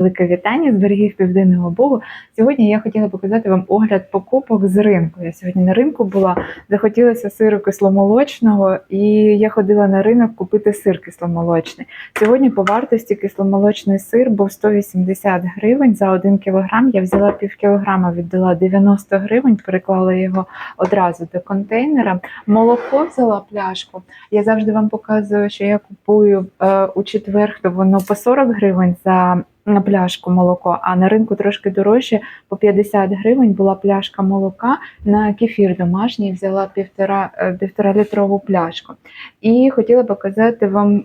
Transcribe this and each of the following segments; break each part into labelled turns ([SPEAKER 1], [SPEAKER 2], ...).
[SPEAKER 1] Велике вітання з берегів Південного Богу. Сьогодні я хотіла показати вам огляд покупок з ринку. Я сьогодні на ринку була, захотілося сиру кисломолочного, і я ходила на ринок купити сир кисломолочний. Сьогодні по вартості кисломолочний сир був 180 гривень за 1 кілограм. Я взяла пів кілограма, віддала 90 гривень, переклала його одразу до контейнера. Молоко взяла пляшку. Я завжди вам показую, що я купую е, у четвер, то воно по 40 гривень за на пляшку молоко, а на ринку трошки дорожче, по 50 гривень була пляшка молока на кефір домашній, взяла півтора, е, літрову пляшку. І хотіла показати вам е,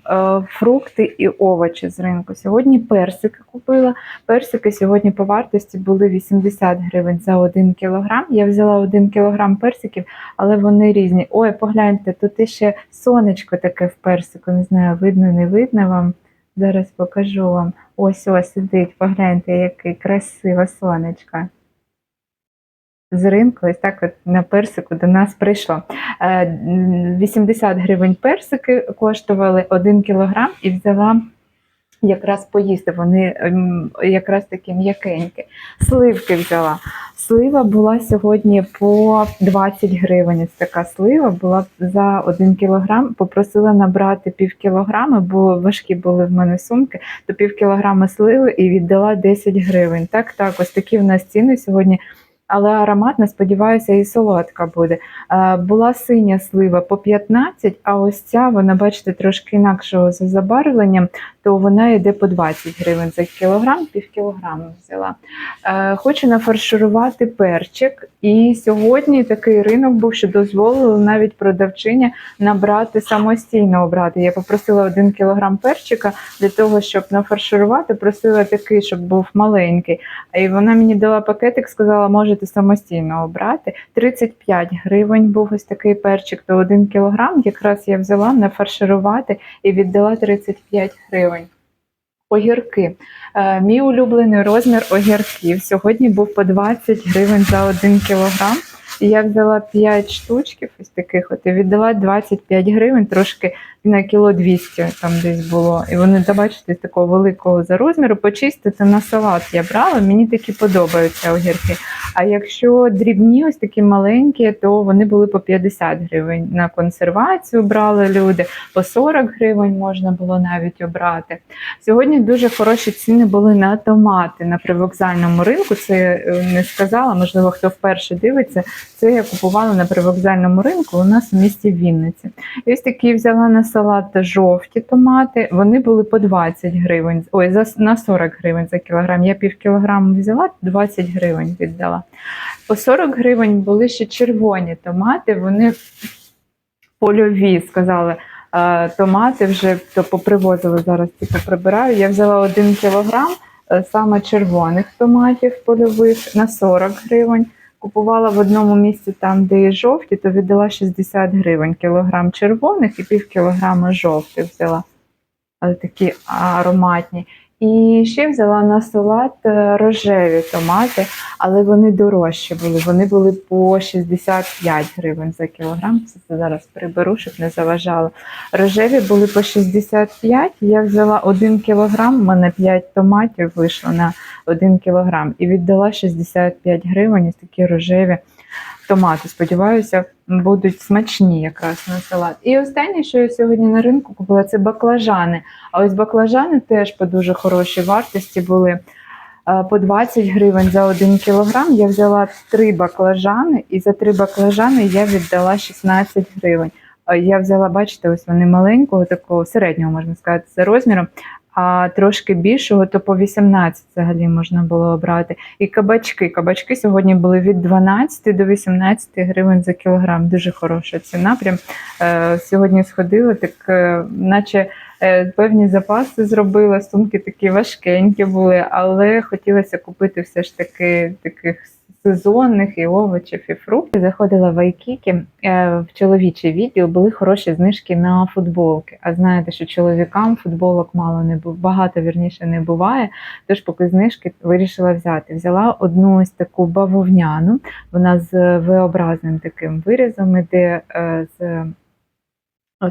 [SPEAKER 1] фрукти і овочі з ринку. Сьогодні персики купила. Персики сьогодні по вартості були 80 гривень за 1 кілограм. Я взяла 1 кілограм персиків, але вони різні. Ой, погляньте, тут іще сонечко таке в персику. Не знаю, видно, не видно вам. Зараз покажу вам. Ось ось сидить, погляньте, який красиве сонечко. З ринку, ось так от на персику до нас прийшло. Е, 80 гривень персики коштували 1 кілограм і взяла якраз поїсти. Вони ем, якраз такі м'якенькі. Сливки взяла. Слива була сьогодні по 20 гривень. Ось така слива була за 1 кілограм. Попросила набрати пів кілограма, бо важкі були в мене сумки, то пів кілограма сливи і віддала 10 гривень. Так, так, ось такі в нас ціни сьогодні. Але ароматна, сподіваюся, і солодка буде. Е, Була синя слива по 15, а ось ця, вона, бачите, трошки інакшого за забарвленням, то вона йде по 20 гривень за кілограм, пів кілограму взяла. Е, Хочу нафарширувати перчик. І сьогодні такий ринок був, що дозволили навіть продавчиня набрати самостійно обрати. Я попросила 1 кілограм перчика для того, щоб нафарширувати, просила такий, щоб був маленький. І вона мені дала пакетик, сказала, можете самостійно обрати. 35 гривень був ось такий перчик, то 1 кілограм. Якраз я взяла нафарширувати і віддала 35 гривень. Огірки. Е, Мій улюблений розмір огірків сьогодні був по 20 гривень за 1 кілограм. Я взяла 5 штучків ось таких от і віддала 25 гривень, трошки на кіло 200 там десь було. І вони, та бачите, такого великого за розміру, почистити на салат я брала, мені такі подобаються огірки. А якщо дрібні, ось такі маленькі, то вони були по 50 гривень. На консервацію брали люди, по 40 гривень можна було навіть обрати. Сьогодні дуже хороші ціни були на томати на привокзальному ринку. Це е, не сказала, можливо, хто вперше дивиться. Це я купувала на привокзальному ринку у нас у місті Вінниці. І ось такі взяла на салат жовті томати. Вони були по 20 гривень. Ой, за на 40 гривень за кілограм. Я пів кілограму взяла, 20 гривень віддала. По 40 гривень були ще червоні томати. Вони польові, сказали. Томати вже то попривозили зараз. Ці поприбираю. Я взяла 1 кілограм е, саме червоних томатів польових на 40 гривень. Купувала в одному місці там, де є жовті, то віддала 60 гривень кілограм червоних і пів кілограма жовтих взяла. Але такі ароматні. І ще взяла на салат е, рожеві томати, але вони дорожчі були. Вони були по 65 гривень за кілограм. Це зараз приберу, щоб не заважало. Рожеві були по 65. Я взяла 1 кілограм, в мене 5 томатів вийшло на 1 кілограм і віддала 65 гривень. Такі рожеві томати. Сподіваюся, будуть смачні якраз на салат. І останнє, що я сьогодні на ринку купила, це баклажани. А ось баклажани теж по дуже хорошій вартості були. е, По 20 гривень за 1 кілограм я взяла 3 баклажани, і за 3 баклажани я віддала 16 гривень. Е, Я взяла, бачите, ось вони маленького, такого середнього, можна сказати, за розміром, а трошки більшого, то по 18 взагалі можна було обрати. І кабачки. Кабачки сьогодні були від 12 до 18 гривень за кілограм. Дуже хороша ціна. Прям е, сьогодні сходила, так е, наче е, певні запаси зробила. Сумки такі важкенькі були, але хотілося купити все ж таки таких сезонних і овочів, і фруктів. Заходила в Айкікі е, в чоловічий відділ, були хороші знижки на футболки. А знаєте, що чоловікам футболок мало не багато вірніше не буває. Тож, поки знижки вирішила взяти. Взяла одну ось таку бавовняну, вона з V-образним таким вирізом, іде е, з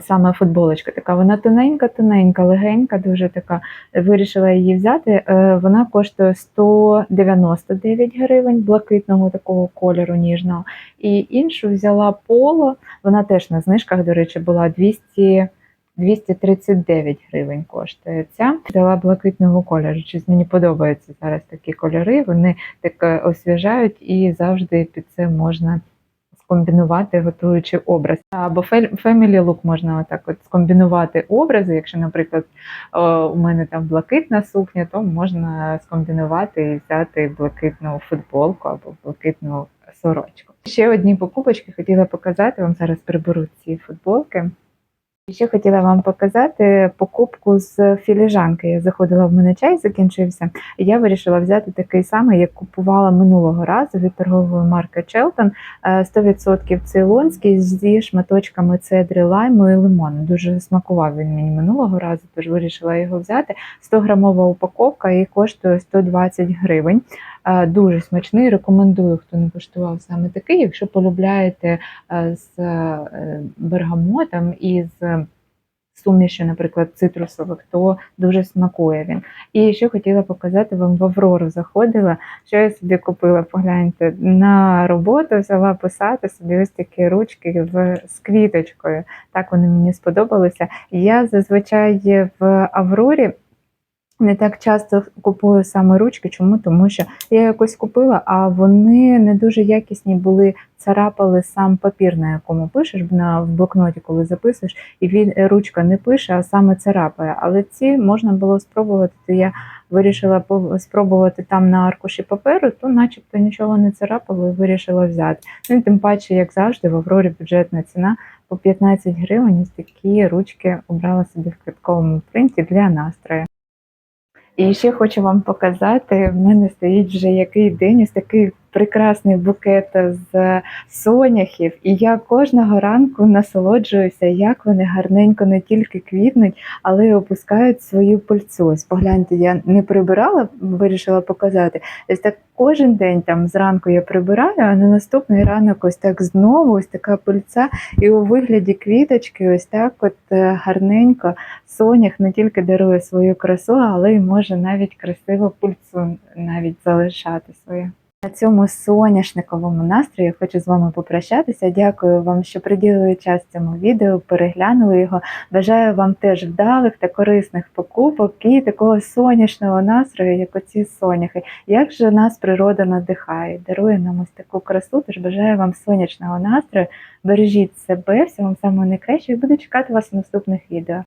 [SPEAKER 1] саме футболочка така, вона тоненька, тоненька, легенька, дуже така. Вирішила її взяти. Е, Вона коштує 199 гривень блакитного такого кольору ніжного. І іншу взяла поло. Вона теж на знижках, до речі, була 200 239 гривень коштує ця. Взяла блакитного кольору. Щось мені подобаються зараз такі кольори. Вони так е, освіжають і завжди під це можна скомбінувати, готуючи образ. Або family look можна отак от скомбінувати образи. Якщо, наприклад, у мене там блакитна сукня, то можна скомбінувати і взяти блакитну футболку або блакитну сорочку. Ще одні покупочки хотіла показати. Вам зараз приберу ці футболки. Ще хотіла вам показати покупку з філіжанки. Я заходила в мене чай, закінчився. І я вирішила взяти такий самий, як купувала минулого разу від торгової марки Челтон. Е, 100% цейлонський зі шматочками цедри, лайму і лимону. Дуже смакував він мені минулого разу, тож вирішила його взяти. 100 грамова упаковка і коштує 120 гривень. Е, Дуже смачний. Рекомендую, хто не куштував саме такий. Якщо полюбляєте е, з е, бергамотом і з сумішю, наприклад, цитрусових, то дуже смакує він. І ще хотіла показати вам в Аврору заходила, що я собі купила. Погляньте на роботу, взяла писати собі ось такі ручки в з квіточкою. Так вони мені сподобалися. Я зазвичай в Аврорі. Не так часто купую саме ручки. Чому? Тому що я якось купила, а вони не дуже якісні були, царапали сам папір, на якому пишеш на в блокноті, коли записуєш, і він ручка не пише, а саме царапає. Але ці можна було спробувати. То я вирішила спробувати там на аркуші паперу, то начебто нічого не царапало і вирішила взяти. Ну і тим паче, як завжди, в Аврорі бюджетна ціна по 15 гривень. Такі ручки обрала собі в квітковому принті для настрою. І ще хочу вам показати, в мене стоїть вже який день ось такий прекрасний букет з соняхів. І я кожного ранку насолоджуюся, як вони гарненько не тільки квітнуть, але й опускають свою пильцю. Ось погляньте, я не прибирала, вирішила показати. Ось так кожен день там зранку я прибираю, а на наступний ранок ось так знову ось така пильця, і у вигляді квіточки, ось так от е, гарненько сонях не тільки дарує свою красу, але й може навіть красиву пульцу навіть залишати свою. На цьому соняшниковому настрої хочу з вами попрощатися. Дякую вам, що приділили час цьому відео, переглянули його. Бажаю вам теж вдалих та корисних покупок і такого соняшного настрою, як оці соняхи. Як же нас природа надихає, дарує нам ось таку красу. Тож бажаю вам сонячного настрою. Бережіть себе, всього вам самого найкращого і буду чекати вас у наступних відео.